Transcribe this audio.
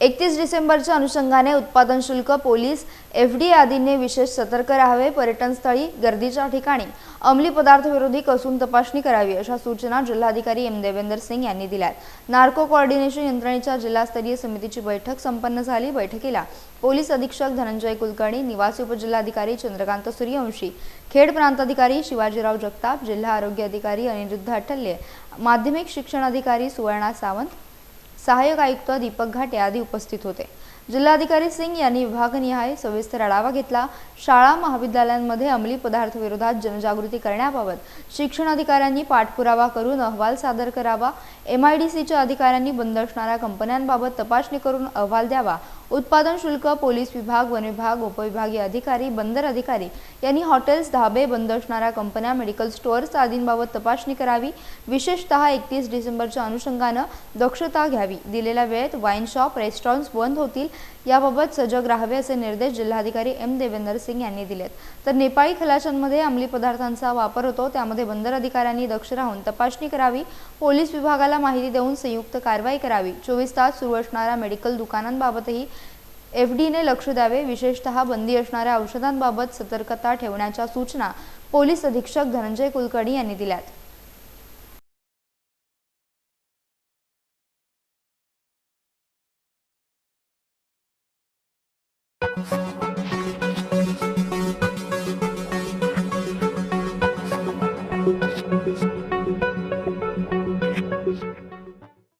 एकतीस डिसेंबरच्या अनुषंगाने उत्पादन शुल्क पोलीस एफ डी आदींनी विशेष सतर्क राहावे पर्यटनस्थळी गर्दीच्या ठिकाणी अंमली पदार्थ विरोधी कसून तपासणी करावी अशा सूचना जिल्हाधिकारी एम देवेंदर सिंग यांनी दिल्यात. नार्को कोऑर्डिनेशन यंत्रणेच्या जिल्हास्तरीय समितीची बैठक संपन्न झाली. बैठकीला पोलीस अधीक्षक धनंजय कुलकर्णी निवासी उपजिल्हाधिकारी चंद्रकांत सूर्यवंशी खेड प्रांताधिकारी शिवाजीराव जगताप जिल्हा आरोग्य अधिकारी अनिरुद्ध अठल्ये माध्यमिक शिक्षण अधिकारी सुवर्णा सावंत सहाय्यक आयुक्त दीपक घाटे आदी उपस्थित होते. जिल्हाधिकारी सिंग यांनी विभागनिहाय सविस्तर आढावा घेतला. शाळा महाविद्यालयांमध्ये अंमली पदार्थ विरोधात जनजागृती करण्याबाबत शिक्षण अधिकाऱ्यांनी पाठपुरावा करून अहवाल सादर करावा. एम आय डी सीच्या अधिकाऱ्यांनी बंद असणाऱ्या कंपन्यांबाबत तपासणी करून अहवाल द्यावा. उत्पादन शुल्क पोलीस विभाग वन विभाग उपविभागीय अधिकारी बंदर अधिकारी यांनी हॉटेल्स धाबे बंद असणाऱ्या कंपन्या मेडिकल स्टोअर्स आदींबाबत तपासणी करावी. विशेषतः एकतीस डिसेंबरच्या अनुषंगानं दक्षता घ्यावी. दिलेल्या वेळेत वाईन शॉप रेस्टॉरंट्स बंद होतील याबाबत सजग राहावे असे निर्देश जिल्हाधिकारी एम देवेंदर सिंग यांनी दिलेत. तर नेपाळी खलाशांमध्ये अंमली पदार्थांचा वापर होतो त्यामध्ये बंदर अधिकाऱ्यांनी दक्ष राहून तपासणी करावी पोलीस विभागाला माहिती देऊन संयुक्त कारवाई करावी. चोवीस तास सुरू असणाऱ्या मेडिकल दुकानांबाबतही एफ डीने लक्ष द्यावे विशेषतः बंदी असणाऱ्या औषधांबाबत सतर्कता ठेवण्याच्या सूचना पोलीस अधीक्षक धनंजय कुलकर्णी यांनी दिल्यात.